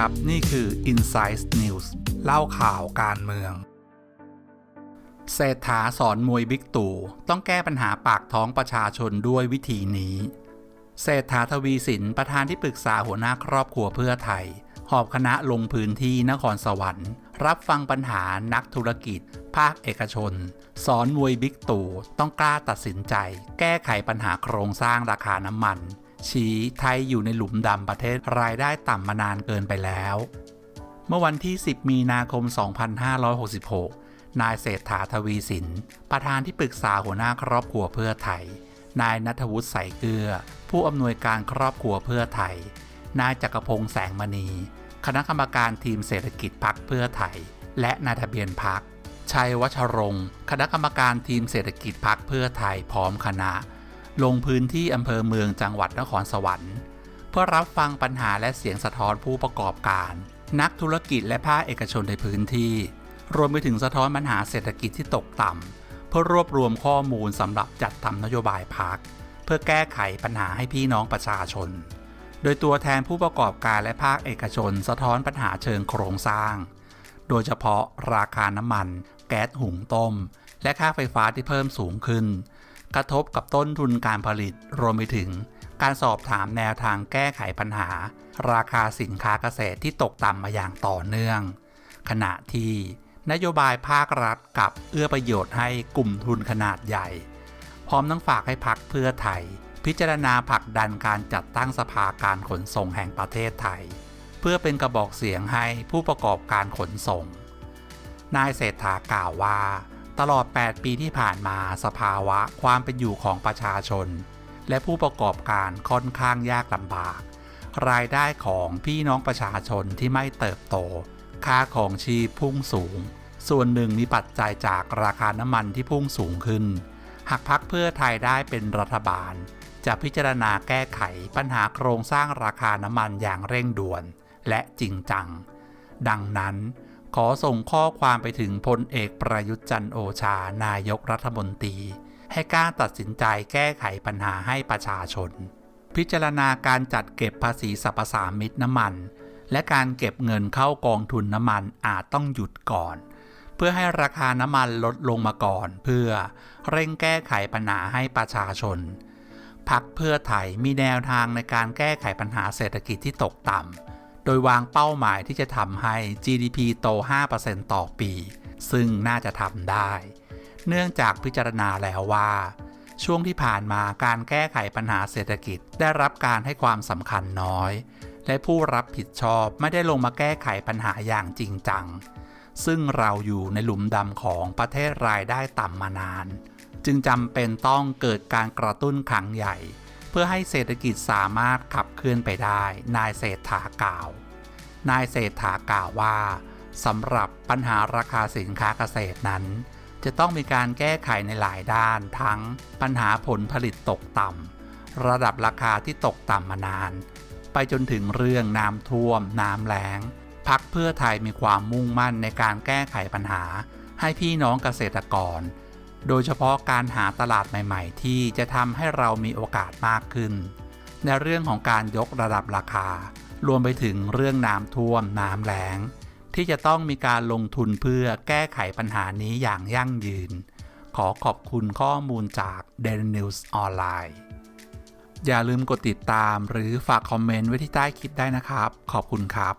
ครับ นี่คือ Insight News เล่าข่าวการเมือง เศรษฐาสอนมวยบิ๊กตู่ต้องแก้ปัญหาปากท้องประชาชนด้วยวิธีนี้ เศรษฐาทวีสินประธานที่ปรึกษาหัวหน้าครอบครัวเพื่อไทย หอบคณะลงพื้นที่นครสวรรค์ รับฟังปัญหานักธุรกิจ ภาคเอกชน สอนมวยบิ๊กตู่ต้องกล้าตัดสินใจ แก้ไขปัญหาโครงสร้างราคาน้ำมัน ชี้ไทยอยู่ในหลุมดำประเทศรายได้ต่ำมานานเกินไปแล้ว เมื่อวันที่ 10 มีนาคม 2566 นายเศรษฐาทวีสิน ประธานที่ปรึกษาหัวหน้าครอบครัวเพื่อไทย นายนัทวุฒิใสเกลือ ผู้อำนวยการครอบครัวเพื่อไทย นายจักรพงษ์แสงมณี คณะกรรมการทีมเศรษฐกิจพักเพื่อไทย และนายทะเบียนพักชัยวัชรงค์ คณะกรรมการทีมเศรษฐกิจพักเพื่อไทยพร้อมคณะ ลงพื้นที่อำเภอเมืองจังหวัดนครสวรรค์ เพื่อรับฟังปัญหาและเสียงสะท้อนผู้ประกอบการ นักธุรกิจและภาคเอกชนในพื้นที่ รวมไปถึงสะท้อนปัญหาเศรษฐกิจที่ตกต่ำเพื่อรวบรวมข้อมูลสำหรับจัดทำนโยบายพักเพื่อแก้ไขปัญหาให้พี่น้องประชาชน โดยตัวแทนผู้ประกอบการและภาคเอกชนสะท้อนปัญหาเชิงโครงสร้าง โดยเฉพาะราคาน้ำมัน แก๊สหุงต้ม และค่าไฟฟ้าที่เพิ่มสูงขึ้น กระทบกับต้นทุนการผลิตรวมไปถึง การสอบถามแนวทางแก้ไขปัญหา ราคาสินค้าเกษตรที่ตกต่ำมาอย่างต่อเนื่อง ขณะที่นโยบายภาครัฐกับเอื้อประโยชน์ให้กลุ่มทุนขนาดใหญ่ พร้อมทั้งฝากให้พักเพื่อไทย พิจารณาผลักดันการจัดตั้งสภาการขนส่งแห่งประเทศไทย เพื่อเป็นกระบอกเสียงให้ผู้ประกอบการขนส่ง นายเศรษฐากล่าวว่า ตลอด 8 ปีที่ผ่านมาสภาวะความเป็นอยู่ของประชาชน และผู้ประกอบการค่อนข้างยากลำบาก รายได้ของพี่น้องประชาชนที่ไม่เติบโต ค่าของชีพพุ่งสูง ส่วนหนึ่งมีปัจจัยจากราคาน้ำมันที่พุ่งสูงขึ้น หากพักเพื่อไทยได้เป็นรัฐบาล จะพิจารณาแก้ไขปัญหาโครงสร้างราคาน้ำมันอย่างเร่งด่วนและจริงจัง ดังนั้น ขอส่งข้อความไปถึงพลเอกประยุทธ์จันโอชานายกรัฐมนตรี ให้กล้าตัดสินใจแก้ไขปัญหาให้ประชาชน พิจารณาการจัดเก็บภาษีสรรพสามิตน้ำมัน และการเก็บเงินเข้ากองทุนน้ำมันอาจต้องหยุดก่อน เพื่อให้ราคาน้ำมันลดลงมาก่อน เพื่อเร่งแก้ไขปัญหาให้ประชาชนพักเพื่อไทยมีแนวทางในการแก้ไขปัญหาเศรษฐกิจที่ตกต่ำ โดยวางเป้าหมายที่จะทำให้ GDP โต 5%ต่อปี ซึ่งน่าจะทำได้ เนื่องจากพิจารณาแล้วว่า ช่วงที่ผ่านมาการแก้ไขปัญหาเศรษฐกิจได้รับการให้ความสำคัญน้อย และผู้รับผิดชอบไม่ได้ลงมาแก้ไขปัญหาอย่างจริงจัง ซึ่งเราอยู่ในหลุมดำของประเทศรายได้ต่ำมานาน จึงจำเป็นต้องเกิดการกระตุ้นครั้งใหญ่ พื่อให้เศรษฐกิจสามารถขับเคลื่อนไปได้ นายเศรษฐากล่าว นายเศรษฐากล่าวว่าสำหรับปัญหาราคาสินค้าเกษตรนั้น จะต้องมีการแก้ไขในหลายด้าน ทั้งปัญหาผลผลิตตกต่ำระดับราคาที่ตกต่ำมานาน ไปจนถึงเรื่องน้ำท่วม น้ำแล้งพักเพื่อไทยมีความมุ่งมั่นในการแก้ไขปัญหา ให้พี่น้องเกษตรกร โดยเฉพาะการหาตลาดใหม่ ๆ ที่จะทำให้เรามีโอกาสมากขึ้น ในเรื่องของการยกระดับราคา รวมไปถึงเรื่องน้ำท่วมน้ำแล้ง ที่จะต้องมีการลงทุนเพื่อแก้ไขปัญหานี้อย่างยั่งยืน ขอขอบคุณข้อมูลจาก Daily News ออนไลน์อย่าลืมกดติดตามหรือฝากคอมเมนต์ไว้ที่ใต้คลิปได้นะครับ ขอบคุณครับ